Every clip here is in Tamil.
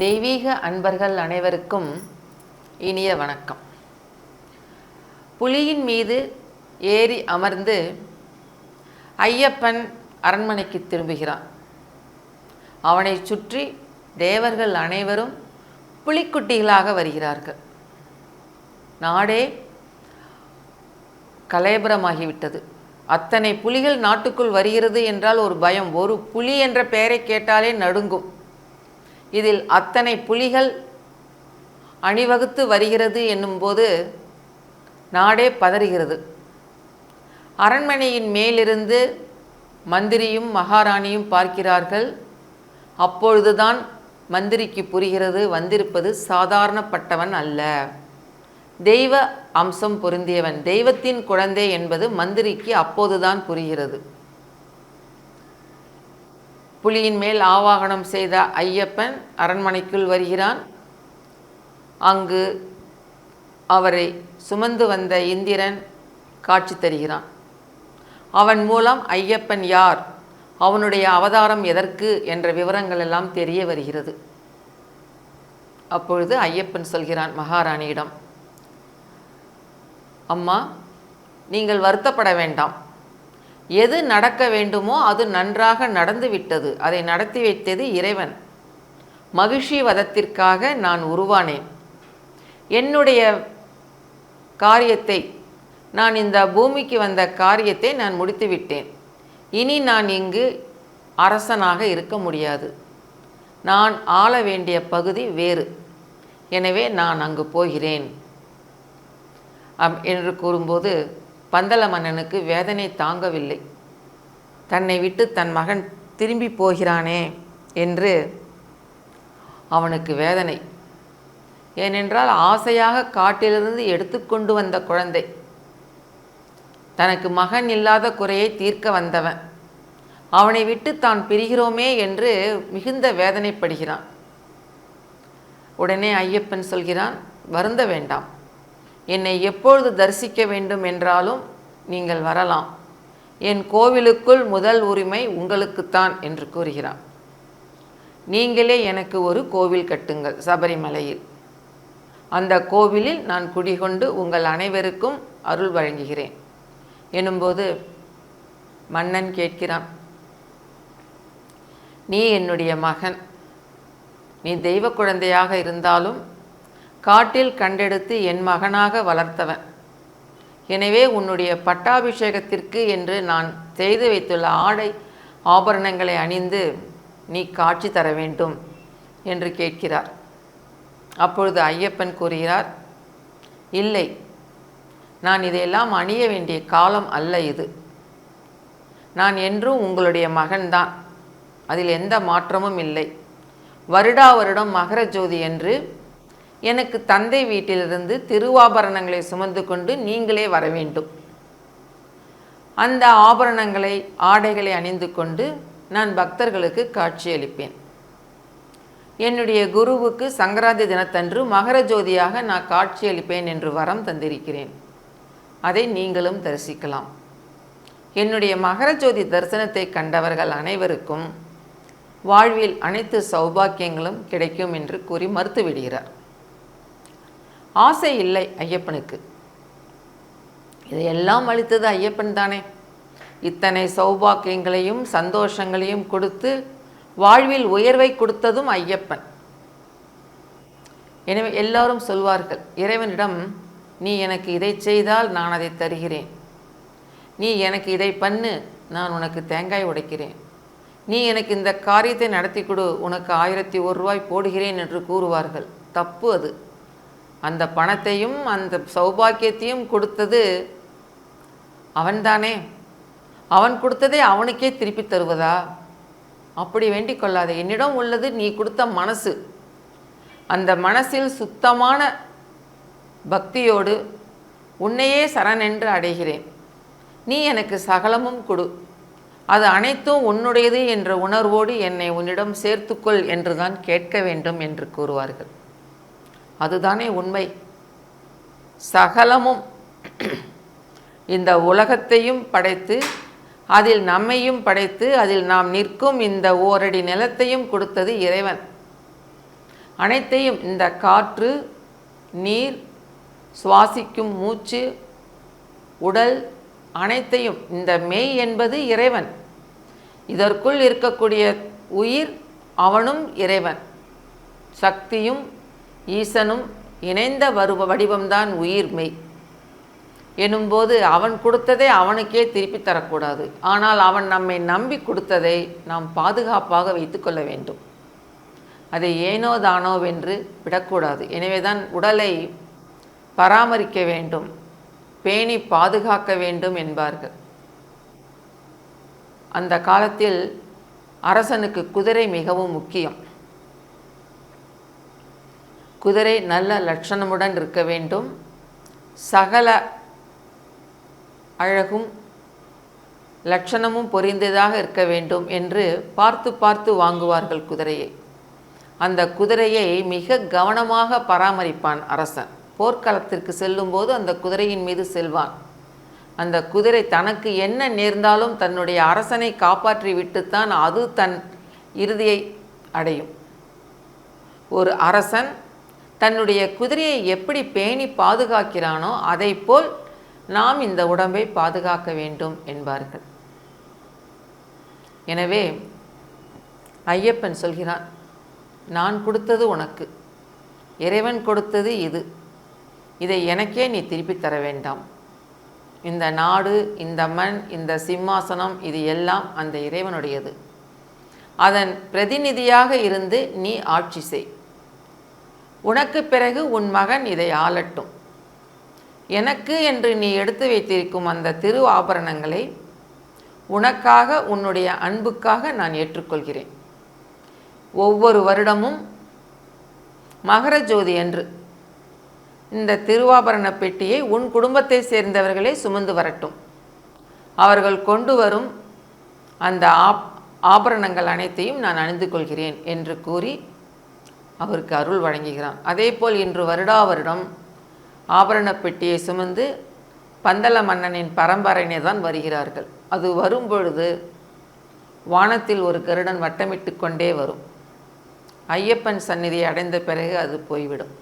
தெய்வீக அன்பர்கள் அனைவருக்கும் இனிய வணக்கம். புலியின் மீது ஏறி அமர்ந்து ஐயப்பன் அரண்மனைக்கு திரும்புகிறான். அவனை சுற்றி தேவர்கள் அனைவரும் புலிக்குட்டிகளாக வருகிறார்கள். நாடே கலேபரமாகிவிட்டது அத்தனை புலிகள் நாட்டுக்குள் வருகிறது என்றால் ஒரு பயம். ஒரு புலி என்ற பெயரை கேட்டாலே நடுங்கும். இதில் அத்தனை புலிகள் அணிவகுத்து வருகிறது என்னும்போது நாடே பதறுகிறது. அரண்மனையின் மேலிருந்து மந்திரியும் மகாராணியும் பார்க்கிறார்கள். அப்பொழுதுதான் மந்திரிக்கு புரிகிறது வந்திருப்பது சாதாரணப்பட்டவன் அல்ல. தெய்வ அம்சம் பொருந்தியவன். தெய்வத்தின் குழந்தை என்பது மந்திரிக்கு அப்போதுதான் புரிகிறது. புலியின் மேல் ஆவாகனம் செய்த ஐயப்பன் அரண்மனைக்குள் வருகிறான். அங்கு அவரை சுமந்து வந்த இந்திரன் காட்சி தருகிறான். அவன் மூலம் ஐயப்பன் யார்? அவனுடைய அவதாரம் எதற்கு? என்ற விவரங்கள் எல்லாம் தெரிய வருகிறது. அப்பொழுது ஐயப்பன் சொல்கிறான் மகாராணியிடம் அம்மா நீங்கள் வருத்தப்பட வேண்டாம். எது நடக்க வேண்டுமோ அது நன்றாக நடந்து விட்டது அதை நடத்தி வைத்தது இறைவன். மகிழ்ச்சி வதத்திற்காக நான் உருவானேன். என்னுடைய காரியத்தை நான் இந்த பூமிக்கு வந்த காரியத்தை நான் முடித்து விட்டேன் இனி நான் இங்கு அரசனாக இருக்க முடியாது. நான் ஆள வேண்டிய பகுதி வேறு. எனவே நான் அங்கு போகிறேன். என்று கூறும்போது பந்தல மன்னனுக்கு வேதனை தாங்கவில்லை. தன்னை விட்டு தன் மகன் திரும்பி போகிறானே என்று அவனுக்கு வேதனை. ஏனென்றால் ஆசையாக காட்டிலிருந்து எடுத்துக்கொண்டு வந்த குழந்தை. தனக்கு மகன் இல்லாத குறையை தீர்க்க வந்தவன். அவனை விட்டு தான் பிரிகிறோமே என்று மிகுந்த வேதனைப்படுகிறான். உடனே ஐயப்பன் சொல்கிறான் வருந்த வேண்டாம். என்னை எப்பொழுது தரிசிக்க வேண்டும் என்றாலும் நீங்கள் வரலாம். என் கோவிலுக்குள் முதல் உரிமை உங்களுக்குத்தான் என்று கூறுகிறான் நீங்களே எனக்கு ஒரு கோவில் கட்டுங்கள் சபரிமலையில். அந்த கோவிலில் நான் குடிகொண்டு உங்கள் அனைவருக்கும் அருள் வழங்குகிறேன். எனும்போது மன்னன் கேட்கிறான் நீ என்னுடைய மகன். நீ தெய்வ குழந்தையாக இருந்தாலும் காட்டில் கண்டெடுத்து என் மகனாக வளர்த்தவன். எனவே உன்னுடைய பட்டாபிஷேகத்திற்கு என்று நான் செய்து வைத்துள்ள ஆடை ஆபரணங்களை அணிந்து நீ காட்சி தர வேண்டும் என்று கேட்கிறார். அப்பொழுது ஐயப்பன் கூறுகிறார் இல்லை நான் இதையெல்லாம் அணிய வேண்டிய காலம் அல்ல இது. நான் என்றும் உங்களுடைய மகன்தான். அதில் எந்த மாற்றமும் இல்லை. வருடா வருடம் மகர ஜோதி என்று எனக்கு தந்தை வீட்டிலிருந்து திருவாபரணங்களை சுமந்து கொண்டு நீங்களே வர வேண்டும். அந்த ஆபரணங்களை ஆடைகளை அணிந்து கொண்டு நான் பக்தர்களுக்கு காட்சியளிப்பேன். என்னுடைய குருவுக்கு சங்கராந்தி தினத்தன்று மகர ஜோதியாக நான் காட்சியளிப்பேன் என்று வரம் தந்திருக்கிறேன். அதை நீங்களும் தரிசிக்கலாம். என்னுடைய மகர ஜோதி தரிசனத்தை கண்டவர்கள் அனைவருக்கும் வாழ்வில் அனைத்து சௌபாக்கியங்களும் கிடைக்கும் என்று கூறி மறுத்துவிடுகிறார். ஆசை இல்லை ஐயப்பனுக்கு. இதையெல்லாம் அளித்தது ஐயப்பன் தானே. இத்தனை சௌபாக்கியங்களையும் சந்தோஷங்களையும் கொடுத்து வாழ்வில் உயர்வை கொடுத்ததும் ஐயப்பன். எனவே எல்லாரும் சொல்வார்கள் இறைவனிடம் நீ எனக்கு இதை செய்தால் நான் அதை தருகிறேன். நீ எனக்கு இதை பண்ணு நான் உனக்கு தேங்காய் உடைக்கிறேன். நீ எனக்கு இந்த காரியத்தை நடத்தி கொடு உனக்கு ஆயிரத்தி ஒரு ரூபாய் போடுகிறேன் என்று கூறுவார்கள். தப்பு அது. அந்த பணத்தையும் அந்த சௌபாக்கியத்தையும் கொடுத்தது அவன்தானே. அவன் கொடுத்ததே அவனுக்கே திருப்பி தருவதா? அப்படி வேண்டிக் கொள்ளாத. என்னிடம் உள்ளது நீ கொடுத்த மனசு. அந்த மனசில் சுத்தமான பக்தியோடு உன்னையே சரணென்று அடைகிறேன். நீ எனக்கு சகலமும் கொடு. அது அனைத்தும் உன்னுடையது என்ற உணர்வோடு என்னை உன்னிடம் சேர்த்துக்கொள் என்றுதான் கேட்க வேண்டும் என்று கூறுவார்கள். அதுதானே உண்மை. சகலமும் இந்த உலகத்தையும் படைத்து அதில் நம்மையும் படைத்து அதில் நாம் நிற்கும் இந்த ஓரடி நிலத்தையும் கொடுத்தது இறைவன். அனைத்தையும் இந்த காற்று நீர் சுவாசிக்கும் மூச்சு உடல் அனைத்தையும் இந்த மெய் என்பது இறைவன். இதற்குள் இருக்கக்கூடிய உயிர் அவனும் இறைவன். சக்தியும் ஈசனும் இணைந்த வருவ வடிவம்தான் உயிர் மெய். எனும்போது அவன் கொடுத்ததை அவனுக்கே திருப்பி தரக்கூடாது. ஆனால் அவன் நம்மை நம்பி கொடுத்ததை நாம் பாதுகாப்பாக வைத்துக்கொள்ள வேண்டும். அதை ஏனோ தானோவென்று விடக்கூடாது. எனவே தான் உடலை பராமரிக்க வேண்டும் பேணி பாதுகாக்க வேண்டும் என்பார்கள். அந்த காலத்தில் அரசனுக்கு குதிரை மிகவும் முக்கியம். குதிரை நல்ல லட்சணமுடன் இருக்க வேண்டும். சகல அழகும் லட்சணமும் பொரிந்ததாக இருக்க வேண்டும் என்று பார்த்து பார்த்து வாங்குவார்கள் குதிரையை. அந்த குதிரையை மிக கவனமாக பராமரிப்பான் அரசன். போர்க்களத்திற்கு செல்லும்போது அந்த குதிரையின் மீது செல்வான். அந்த குதிரை தனக்கு என்ன நேர்ந்தாலும் தன்னுடைய அரசனை காப்பாற்றி விட்டுத்தான் அது தன் இறுதியை அடையும். ஒரு அரசன் தன்னுடைய குதிரையை எப்படி பேணி பாதுகாக்கிறானோ அதைப்போல் நாம் இந்த உடம்பை பாதுகாக்க வேண்டும் என்பார்கள். எனவே ஐயப்பன் சொல்கிறான் நான் கொடுத்தது உனக்கு. இறைவன் கொடுத்தது இது. இதை எனக்கே நீ திருப்பி தர வேண்டாம். இந்த நாடு இந்த மண் இந்த சிம்மாசனம் இது எல்லாம் அந்த இறைவனுடையது. அதன் பிரதிநிதியாக இருந்து நீ ஆட்சி செய். உனக்கு பிறகு உன் மகன் இதை ஆளட்டும். எனக்கு என்று நீ எடுத்து வைத்திருக்கும் அந்த திரு ஆபரணங்களை உனக்காக உன்னுடைய அன்புக்காக நான் ஏற்றுக்கொள்கிறேன். ஒவ்வொரு வருடமும் மகர ஜோதி என்று இந்த திருவாபரண பெட்டியை உன் குடும்பத்தை சேர்ந்தவர்களே சுமந்து வரட்டும். அவர்கள் கொண்டு வரும் அந்த ஆப் ஆபரணங்கள் அனைத்தையும் நான் அணிந்து கொள்கிறேன் என்று கூறி அவருக்கு அருள் வழங்குகிறான். அதேபோல் இன்று வருடா வருடம் ஆபரண பெட்டியை சுமந்து பந்தல மன்னனின் பரம்பரையினே தான் வருகிறார்கள். அது வரும்பொழுது வானத்தில் ஒரு கருடன் வட்டமிட்டு கொண்டே வரும். ஐயப்பன் சந்நிதியை அடைந்த பிறகு அது போய்விடும்.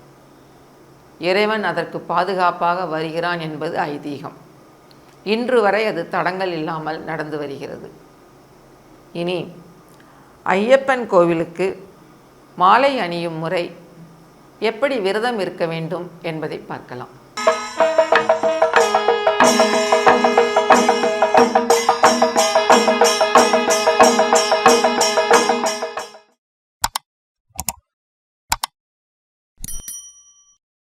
இறைவன் அதற்கு பாதுகாப்பாக வருகிறான் என்பது ஐதீகம். இன்று வரை அது தடங்கள் இல்லாமல் நடந்து வருகிறது. இனி ஐயப்பன் கோவிலுக்கு மாலை அணியும் முறை எப்படி விரதம் இருக்க வேண்டும் என்பதை பார்க்கலாம்.